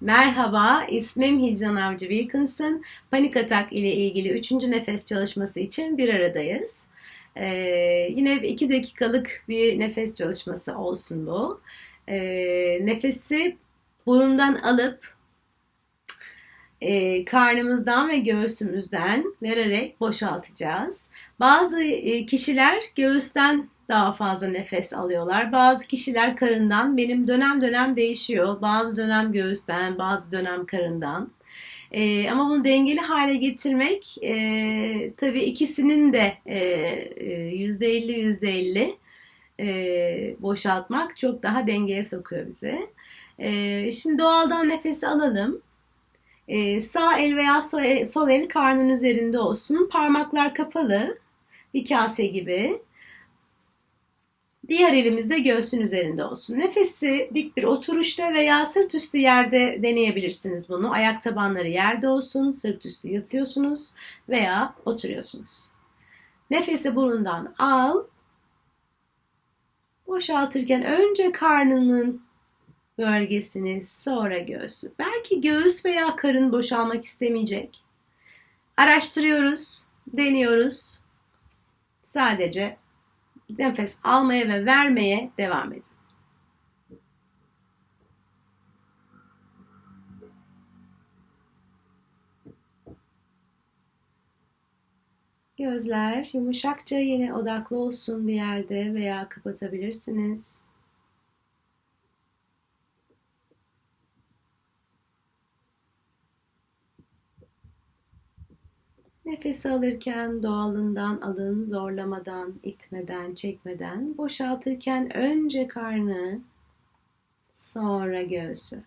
Merhaba, ismim Hicran Avcı Wilkinson. Panik atak ile ilgili üçüncü nefes çalışması için bir aradayız. Ee, yine iki dakikalık bir nefes çalışması olsun bu. Ee, nefesi burundan alıp e, karnımızdan ve göğsümüzden vererek boşaltacağız. Bazı e, kişiler göğüsten daha fazla nefes alıyorlar. Bazı kişiler karından. Benim dönem dönem değişiyor. Bazı dönem göğüsten, bazı dönem karından. E, ama bunu dengeli hale getirmek e, tabii ikisinin de yüzde elli yüzde elli boşaltmak çok daha dengeye sokuyor bizi. E, şimdi doğaldan nefesi alalım. E, sağ el veya sol el, sol el karnın üzerinde olsun. Parmaklar kapalı. Bir kase gibi. Diğer elimiz de göğsün üzerinde olsun. Nefesi dik bir oturuşta veya sırt üstü yerde deneyebilirsiniz bunu. Ayak tabanları yerde olsun, sırt üstü yatıyorsunuz veya oturuyorsunuz. Nefesi burundan al. Boşaltırken önce karnının bölgesini, sonra göğsü. Belki göğüs veya karın boşalmak istemeyecek. Araştırıyoruz, deniyoruz. Sadece nefes almaya ve vermeye devam edin. Gözler yumuşakça yine odaklı olsun bir yerde veya kapatabilirsiniz. Nefes alırken doğalından alın, zorlamadan, itmeden, çekmeden. Boşaltırken önce karnı, sonra göğsü.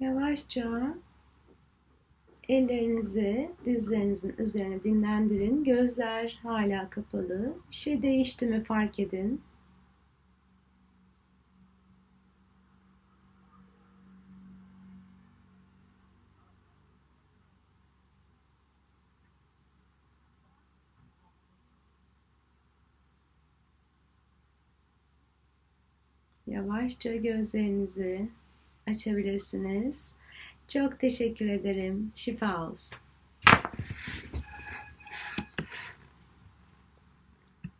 Yavaşça ellerinizi dizlerinizin üzerine dinlendirin. Gözler hala kapalı. Bir şey değişti mi fark edin. Yavaşça gözlerinizi açabilirsiniz. Çok teşekkür ederim. Şifa olsun.